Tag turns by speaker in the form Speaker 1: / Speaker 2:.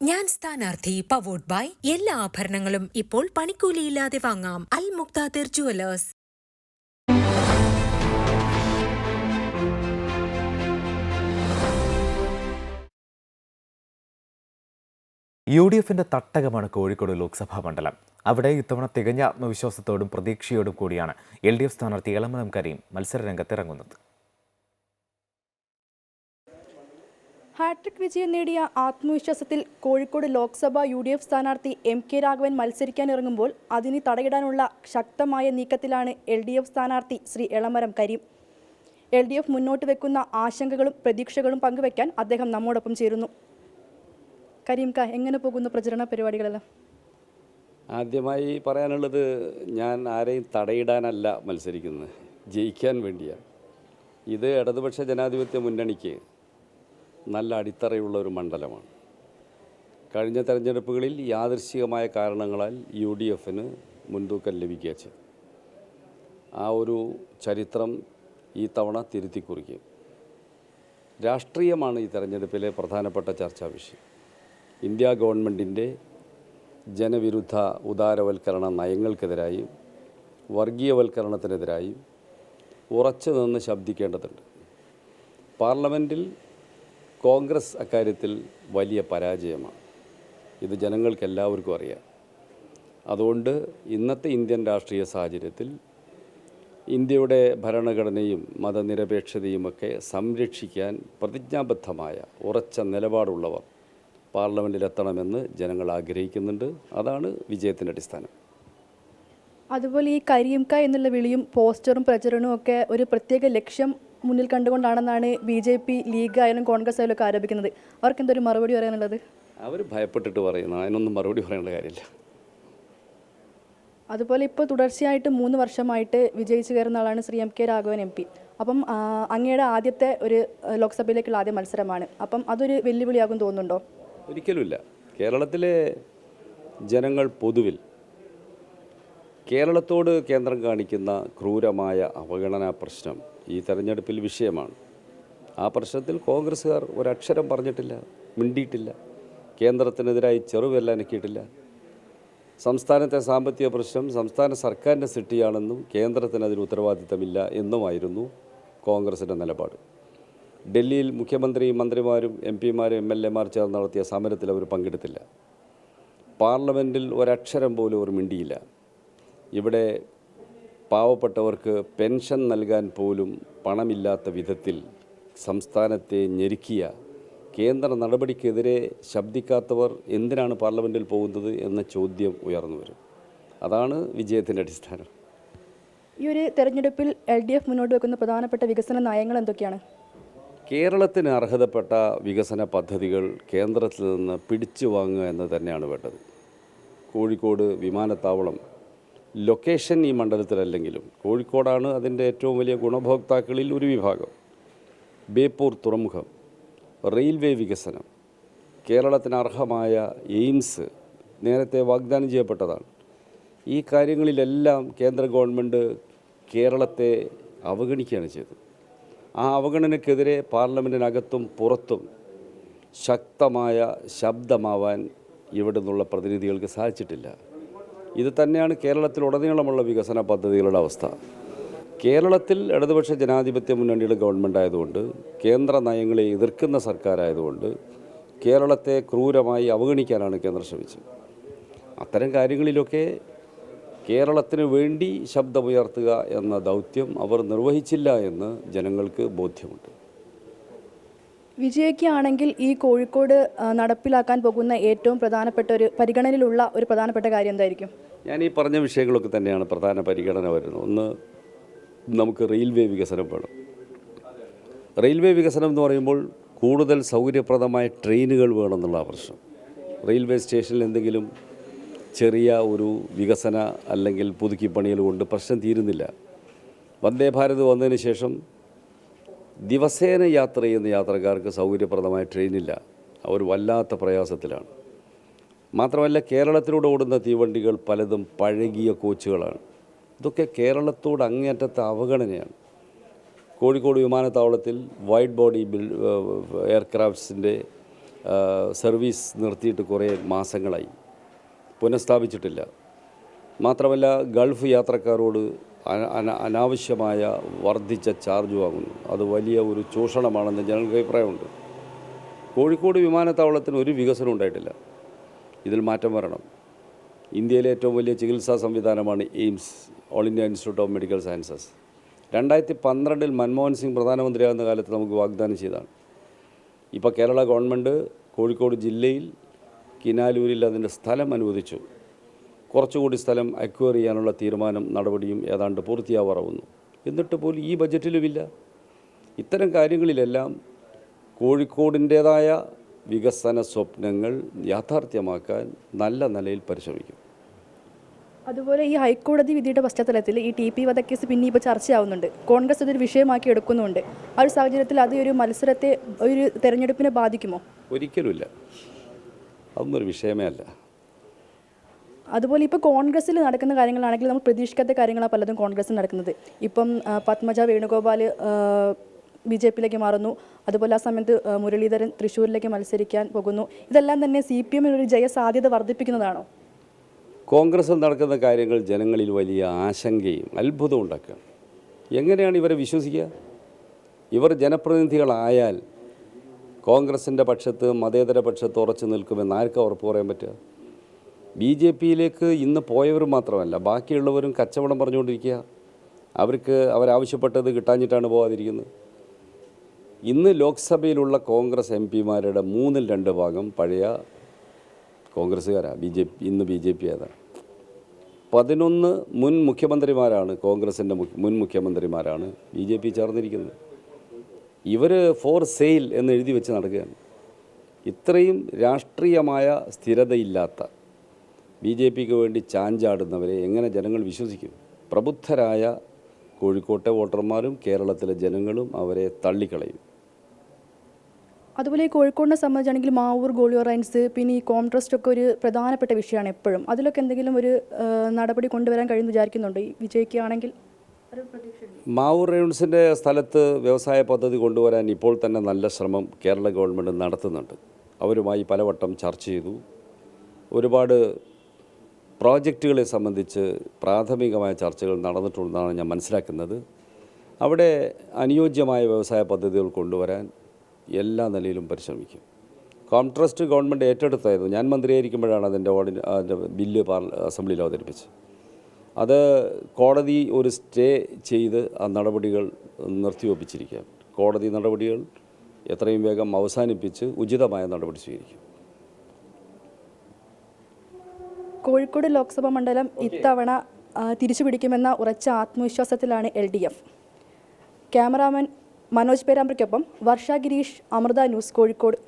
Speaker 1: ഞാൻ സ്ഥാനാർത്ഥി പവോഡ് ബൈ. എല്ലാ ആഭരണങ്ങളും ഇപ്പോൾ പണിക്കൂലിയില്ലാതെ വാങ്ങാം. Al Muktadir jewellers
Speaker 2: U D എഫിന്റെ തട്ടകമാണ് കോഴിക്കോട് ലോക്സഭാ മണ്ഡലം. അവിടെ ഇത്തവണ തികഞ്ഞ ആത്മവിശ്വാസത്തോടും പ്രതീക്ഷയോടും കൂടിയാണ് എൽ ഡി എഫ് സ്ഥാനാർത്ഥി ഇളമലം കരീം മത്സരരംഗത്തിറങ്ങുന്നത്
Speaker 3: ഹാട്രിക് വിജയം നേടിയ ആത്മവിശ്വാസത്തിൽ Kozhikode Lok Sabha U D F സ്ഥാനാർത്ഥി എം കെ രാഘവൻ മത്സരിക്കാനിറങ്ങുമ്പോൾ അതിന് തടയിടാനുള്ള ശക്തമായ നീക്കത്തിലാണ് എൽ ഡി എഫ് സ്ഥാനാർത്ഥി Shri Elamaram Kareem. L D F മുന്നോട്ട് വെക്കുന്ന ആശങ്കകളും പ്രതീക്ഷകളും പങ്കുവയ്ക്കാൻ അദ്ദേഹം നമ്മോടൊപ്പം ചേരുന്നു. കരീം ക എങ്ങനെ പോകുന്നു പ്രചരണ പരിപാടികളെല്ലാം?
Speaker 4: ആദ്യമായി പറയാനുള്ളത് ഞാൻ ആരെയും തടയിടാനല്ല മത്സരിക്കുന്നത്. ജയിക്കാൻ വേണ്ടിയാണ്. ഇത് ഇടതുപക്ഷ ജനാധിപത്യ മുന്നണിക്ക് നല്ല അടിത്തറയുള്ള ഒരു മണ്ഡലമാണ്. കഴിഞ്ഞ തെരഞ്ഞെടുപ്പുകളിൽ യാദൃശ്ചികമായ കാരണങ്ങളാൽ യു ഡി എഫിന് മുൻതൂക്കം ലഭിക്കുക ചെയ്തു. ആ ഒരു ചരിത്രം ഈ തവണ തിരുത്തി കുറിക്കും രാഷ്ട്രീയമാണ് ഈ തെരഞ്ഞെടുപ്പിലെ പ്രധാനപ്പെട്ട ചർച്ചാ വിഷയം. ഇന്ത്യ ഗവൺമെന്റിന്റെ ജനവിരുദ്ധ ഉദാരവൽക്കരണ നയങ്ങൾക്കെതിരായും വർഗീയവൽക്കരണത്തിനെതിരായും ഉറച്ചു നിന്ന് ശബ്ദിക്കേണ്ടതുണ്ട്. പാർലമെന്റിൽ കോൺഗ്രസ് അക്കാര്യത്തിൽ വലിയ പരാജയമാണ്. ഇത് ജനങ്ങൾക്ക് എല്ലാവർക്കും അറിയാം. അതുകൊണ്ട് ഇന്നത്തെ ഇന്ത്യൻ രാഷ്ട്രീയ സാഹചര്യത്തിൽ ഇന്ത്യയുടെ ഭരണഘടനയും മതനിരപേക്ഷതയുമൊക്കെ സംരക്ഷിക്കാൻ പ്രതിജ്ഞാബദ്ധമായ ഉറച്ച നിലപാടുള്ളവർ പാർലമെന്റിലെത്തണമെന്ന് ജനങ്ങൾ ആഗ്രഹിക്കുന്നുണ്ട്. അതാണ് വിജയത്തിന്റെ അടിസ്ഥാനം.
Speaker 3: അതുപോലെ ഈ കരിയംക എന്നുള്ള വിളിയും പോസ്റ്ററും പ്രചരണവും ഒക്കെ ഒരു പ്രത്യേക ലക്ഷ്യം മുന്നിൽ കണ്ടുകൊണ്ടാണെന്നാണ് ബി ജെ പി ലീഗ് ആയാലും കോൺഗ്രസ് ആയാലും ഒക്കെ ആരോപിക്കുന്നത്. അവർക്ക് എന്തൊരു മറുപടി പറയാനുള്ളത്?
Speaker 4: അവർ ഭയപ്പെട്ടിട്ട് പറയുന്നു. അതിനൊന്നും മറുപടി പറയേണ്ട കാര്യമില്ല.
Speaker 3: അതുപോലെ ഇപ്പോൾ തുടർച്ചയായിട്ട് മൂന്ന് വർഷമായിട്ട് വിജയിച്ചു കയറുന്ന ആളാണ് Shri M K Raghavan M P. അപ്പം അങ്ങയുടെ ആദ്യത്തെ ഒരു ലോക്സഭയിലേക്കുള്ള ആദ്യ മത്സരമാണ്. അപ്പം അതൊരു വെല്ലുവിളിയാകും തോന്നുന്നുണ്ടോ?
Speaker 4: ഒരിക്കലുമില്ല. കേരളത്തിലെ ജനങ്ങൾ പൊതുവിൽ കേരളത്തോട് കേന്ദ്രം കാണിക്കുന്ന ക്രൂരമായ അവഗണനാ പ്രശ്നം ഈ തെരഞ്ഞെടുപ്പിൽ വിഷയമാണ്. ആ പ്രശ്നത്തിൽ കോൺഗ്രസ്സുകാർ ഒരക്ഷരം പറഞ്ഞിട്ടില്ല മിണ്ടിയിട്ടില്ല. കേന്ദ്രത്തിനെതിരായി ചെറുവെല്ലാം അനക്കിയിട്ടില്ല. സംസ്ഥാനത്തെ സാമ്പത്തിക പ്രശ്നം സംസ്ഥാന സർക്കാരിന്റെ സിട്ടിയാണെന്നും കേന്ദ്രത്തിന് അതിന് ഉത്തരവാദിത്തമില്ല എന്നുമായിരുന്നു കോൺഗ്രസിന്റെ നിലപാട്. ഡൽഹിയിൽ മുഖ്യമന്ത്രിയും മന്ത്രിമാരും എം പിമാരും എം എൽ എമാർ ചേർന്ന് നടത്തിയ സമരത്തിൽ അവർ പങ്കെടുത്തില്ല. പാർലമെന്റിൽ ഒരക്ഷരം പോലും അവർ മിണ്ടിയില്ല. ഇവിടെ പാവപ്പെട്ടവർക്ക് പെൻഷൻ നൽകാൻ പോലും പണമില്ലാത്ത വിധത്തിൽ സംസ്ഥാനത്തെ ഞെരുക്കിയ കേന്ദ്ര നടപടിക്കെതിരെ ശബ്ദിക്കാത്തവർ എന്തിനാണ് പാർലമെന്റിൽ പോകുന്നത് എന്ന ചോദ്യം ഉയർന്നു വരും. അതാണ് വിജയത്തിന്റെ അടിസ്ഥാനം.
Speaker 3: ഈ ഒരു തെരഞ്ഞെടുപ്പിൽ എൽ ഡി എഫ് മുന്നോട്ട് വെക്കുന്ന പ്രധാനപ്പെട്ട വികസന നയങ്ങൾ എന്തൊക്കെയാണ്?
Speaker 4: കേരളത്തിന് അർഹതപ്പെട്ട വികസന പദ്ധതികൾ കേന്ദ്രത്തിൽ നിന്ന് പിടിച്ചു വാങ്ങുക എന്ന് തന്നെയാണ് വേണ്ടത്. കോഴിക്കോട് വിമാനത്താവളം ലൊക്കേഷൻ ഈ മണ്ഡലത്തിലല്ലെങ്കിലും കോഴിക്കോടാണ് അതിന്റെ ഏറ്റവും വലിയ ഗുണഭോക്താക്കളിൽ ഒരു വിഭാഗം. ബേപ്പൂർ തുറമുഖം റെയിൽവേ വികസനം കേരളത്തിന് അർഹമായ എയിംസ് നേരത്തെ വാഗ്ദാനം ചെയ്യപ്പെട്ടതാണ്. ഈ കാര്യങ്ങളിലെല്ലാം കേന്ദ്ര ഗവൺമെന്റ് കേരളത്തെ അവഗണിക്കുകയാണ് ചെയ്തത്. ആ അവഗണനയ്ക്കെതിരെ പാർലമെന്റിനകത്തും പുറത്തും ശക്തമായ ശബ്ദമാവാൻ ഇവിടെ നിന്നുള്ള പ്രതിനിധികൾക്ക് സാധിച്ചിട്ടില്ല. ഇത് തന്നെയാണ് കേരളത്തിലുടനീളമുള്ള വികസന പദ്ധതികളുടെ അവസ്ഥ. കേരളത്തിൽ ഇടതുപക്ഷ ജനാധിപത്യ മുന്നണിയുടെ ഗവൺമെന്റ് ആയതുകൊണ്ട് കേന്ദ്ര നയങ്ങളെ എതിർക്കുന്ന സർക്കാരായതുകൊണ്ട് കേരളത്തെ ക്രൂരമായി അവഗണിക്കാനാണ് കേന്ദ്രം ശ്രമിച്ചത്. അത്തരം കാര്യങ്ങളിലൊക്കെ കേരളത്തിന് വേണ്ടി ശബ്ദമുയർത്തുക എന്ന ദൗത്യം അവർ നിർവഹിച്ചില്ല എന്ന് ജനങ്ങൾക്ക് ബോധ്യമുണ്ട്.
Speaker 3: വിജയിക്കുകയാണെങ്കിൽ ഈ കോഴിക്കോട് നടപ്പിലാക്കാൻ പോകുന്ന ഏറ്റവും പ്രധാനപ്പെട്ട ഒരു പരിഗണനയിലുള്ള ഒരു പ്രധാനപ്പെട്ട കാര്യം എന്തായിരിക്കും?
Speaker 4: ഞാൻ ഈ പറഞ്ഞ വിഷയങ്ങളൊക്കെ തന്നെയാണ് പ്രധാന പരിഗണന വരുന്നത്. ഒന്ന് നമുക്ക് റെയിൽവേ വികസനം വേണം. റെയിൽവേ വികസനം എന്ന് പറയുമ്പോൾ കൂടുതൽ സൗകര്യപ്രദമായ ട്രെയിനുകൾ വേണമെന്നുള്ള പ്രശ്നം. റെയിൽവേ സ്റ്റേഷനിൽ എന്തെങ്കിലും ചെറിയ ഒരു വികസന അല്ലെങ്കിൽ പുതുക്കി പുതുക്കിപ്പണികൾ കൊണ്ട് പ്രശ്നം തീരുന്നില്ല. വന്ദേ ഭാരത് വന്നതിന് ശേഷം ദിവസേന യാത്ര ചെയ്യുന്ന യാത്രക്കാർക്ക് സൗകര്യപ്രദമായ ട്രെയിനില്ല. അവർ വല്ലാത്ത പ്രയാസത്തിലാണ്. മാത്രമല്ല കേരളത്തിലൂടെ ഓടുന്ന തീവണ്ടികൾ പലതും പഴകിയ കോച്ചുകളാണ്. ഇതൊക്കെ കേരളത്തോട് അങ്ങേറ്റത്തെ അവഗണനയാണ്. കോഴിക്കോട് വിമാനത്താവളത്തിൽ വൈഡ് ബോഡി ബിൽ എയർക്രാഫ്റ്റ്സിന്റെ സർവീസ് നിർത്തിയിട്ട് കുറേ മാസങ്ങളായി. പുനഃസ്ഥാപിച്ചിട്ടില്ല. മാത്രമല്ല ഗൾഫ് യാത്രക്കാരോട് അനാവശ്യമായ വർദ്ധിച്ച ചാർജ് വാങ്ങുന്നു. അത് വലിയ ഒരു ചൂഷണമാണെന്ന് ജനങ്ങൾക്ക് അഭിപ്രായമുണ്ട്. കോഴിക്കോട് വിമാനത്താവളത്തിന് ഒരു വികസനം ഉണ്ടായിട്ടില്ല. ഇതിൽ മാറ്റം വരണം. ഇന്ത്യയിലെ ഏറ്റവും വലിയ ചികിത്സാ സംവിധാനമാണ് AIIMS all India institute of medical sciences. രണ്ടായിരത്തി പന്ത്രണ്ടിൽ മൻമോഹൻ സിംഗ് പ്രധാനമന്ത്രിയാകുന്ന കാലത്ത് നമുക്ക് വാഗ്ദാനം ചെയ്തതാണ് ഇപ്പോൾ കേരള ഗവൺമെന്റ് കോഴിക്കോട് ജില്ലയിൽ കിനാലൂരിൽ അതിന്റെ സ്ഥലം അനുവദിച്ചു. കുറച്ചുകൂടി സ്ഥലം അക്വയർ ചെയ്യാനുള്ള തീരുമാനം നടപടിയും ഏതാണ്ട് പൂർത്തിയാവാറാവുന്നു. എന്നിട്ട് പോലും ഈ ബജറ്റിലുമില്ല. ഇത്തരം കാര്യങ്ങളിലെല്ലാം കോഴിക്കോടിന്റേതായ വികസന സ്വപ്നങ്ങൾ യാഥാർത്ഥ്യമാക്കാൻ നല്ല നിലയിൽ പരിശ്രമിക്കും.
Speaker 3: അതുപോലെ ഈ ഹൈക്കോടതി വിധിയുടെ പശ്ചാത്തലത്തിൽ ഈ ടി പി വധക്കേസ് പിന്നെ ഇപ്പോൾ ചർച്ചയാവുന്നുണ്ട്. കോൺഗ്രസ് ഇതൊരു വിഷയമാക്കി എടുക്കുന്നുണ്ട്. ആ ഒരു സാഹചര്യത്തിൽ അത് ഒരു മത്സരത്തെ ഒരു തെരഞ്ഞെടുപ്പിനെ ബാധിക്കുമോ?
Speaker 4: ഒരിക്കലുമില്ല. അതൊന്നും ഒരു വിഷയമേ അല്ല.
Speaker 3: അതുപോലെ ഇപ്പോൾ കോൺഗ്രസ്സിൽ നടക്കുന്ന കാര്യങ്ങളാണെങ്കിൽ നമ്മൾ പ്രതീക്ഷിക്കാത്ത കാര്യങ്ങളാണ് പലതും കോൺഗ്രസ്സിൽ നടക്കുന്നത്. ഇപ്പം പത്മജ വേണുഗോപാൽ ബി ജെ പിയിലേക്ക് മാറുന്നു. അതുപോലെ ആ സമയത്ത് മുരളീധരൻ തൃശ്ശൂരിലേക്ക് മത്സരിക്കാൻ പോകുന്നു. ഇതെല്ലാം തന്നെ സി പി എമ്മിനൊരു ജയസാധ്യത വർദ്ധിപ്പിക്കുന്നതാണോ?
Speaker 4: കോൺഗ്രസ്സിൽ നടക്കുന്ന കാര്യങ്ങൾ ജനങ്ങളിൽ വലിയ ആശങ്കയും അത്ഭുതവും ഉണ്ടാക്കുക എങ്ങനെയാണ് ഇവരെ വിശ്വസിക്കുക? ഇവർ ജനപ്രതിനിധികളായാൽ കോൺഗ്രസിന്റെ പക്ഷത്ത് മതേതര പക്ഷത്ത് ഉറച്ചു നിൽക്കുമെന്ന് ആർക്കാ ഉറപ്പ് പറയാൻ പറ്റുക? ബി ജെ പിയിലേക്ക് ഇന്ന് പോയവർ മാത്രമല്ല ബാക്കിയുള്ളവരും കച്ചവടം പറഞ്ഞുകൊണ്ടിരിക്കുക. അവർക്ക് അവരാവശ്യപ്പെട്ടത് കിട്ടാഞ്ഞിട്ടാണ് പോകാതിരിക്കുന്നത് ഇന്ന് ലോക്സഭയിലുള്ള കോൺഗ്രസ് എം പിമാരുടെ മൂന്നിൽ രണ്ട് ഭാഗം പഴയ കോൺഗ്രസ്സുകാരാണ് ബി ജെ പി ഇന്ന് ബി ജെ പി ഏതാണ് പതിനൊന്ന് മുൻ മുഖ്യമന്ത്രിമാരാണ് കോൺഗ്രസിന്റെ മുൻ മുഖ്യമന്ത്രിമാരാണ് ബി ജെ പി ചേർന്നിരിക്കുന്നത്. ഇവർ ഫോർ സെയിൽ എന്ന് എഴുതി വെച്ച് നടക്കുകയാണ്. ഇത്രയും രാഷ്ട്രീയമായ സ്ഥിരതയില്ലാത്ത ബി ജെ പിക്ക് വേണ്ടി ചാഞ്ചാടുന്നവരെ എങ്ങനെ ജനങ്ങൾ വിശ്വസിക്കും? പ്രബുദ്ധരായ കോഴിക്കോട്ടെ വോട്ടർമാരും കേരളത്തിലെ ജനങ്ങളും അവരെ തള്ളിക്കളയും.
Speaker 3: അതുപോലെ ഈ കോഴിക്കോടിനെ സംബന്ധിച്ചാണെങ്കിൽ മാവൂർ ഗോളിയോറൈൻസ് പിന്നെ ഈ കോൺട്രസ്റ്റ് ഒക്കെ ഒരു പ്രധാനപ്പെട്ട വിഷയമാണ് എപ്പോഴും. അതിലൊക്കെ എന്തെങ്കിലും ഒരു നടപടി കൊണ്ടുവരാൻ കഴിയുമെന്ന് വിചാരിക്കുന്നുണ്ട് ഈ വിജയിക്കുകയാണെങ്കിൽ?
Speaker 4: മാവൂർ റൈൻസിന്റെ സ്ഥലത്ത് വ്യവസായ പദ്ധതി കൊണ്ടുവരാൻ ഇപ്പോൾ തന്നെ നല്ല ശ്രമം കേരള ഗവൺമെന്റ് നടത്തുന്നുണ്ട്. അവരുമായി പലവട്ടം ചർച്ച ചെയ്തു. ഒരുപാട് പ്രോജക്റ്റുകളെ സംബന്ധിച്ച് പ്രാഥമികമായ ചർച്ചകൾ നടന്നിട്ടുണ്ടെന്നാണ് ഞാൻ മനസ്സിലാക്കുന്നത്. അവിടെ അനുയോജ്യമായ വ്യവസായ പദ്ധതികൾ കൊണ്ടുവരാൻ എല്ലാ നിലയിലും പരിശ്രമിക്കും. കോംട്രസ്റ്റ് ഗവൺമെന്റ് ഏറ്റെടുത്തായിരുന്നു. ഞാൻ മന്ത്രിയായിരിക്കുമ്പോഴാണ് അതിന്റെ അതിന്റെ ബില്ല് അസംബ്ലിയിൽ അവതരിപ്പിച്ചത്. അത് കോടതി ഒരു സ്റ്റേ ചെയ്ത് ആ നടപടികൾ നിർത്തിവെപ്പിച്ചിരിക്കുകയാണ്. കോടതി നടപടികൾ എത്രയും വേഗം അവസാനിപ്പിച്ച് ഉചിതമായ നടപടി സ്വീകരിക്കും.
Speaker 3: കോഴിക്കോട് ലോക്സഭാ മണ്ഡലം ഇത്തവണ തിരിച്ചു പിടിക്കുമെന്ന ഉറച്ച ആത്മവിശ്വാസത്തിലാണ് L D F cameraman Manoj പേരാമ്പ്രയ്ക്കൊപ്പം Varsha Girish Amrita news Kozhikode.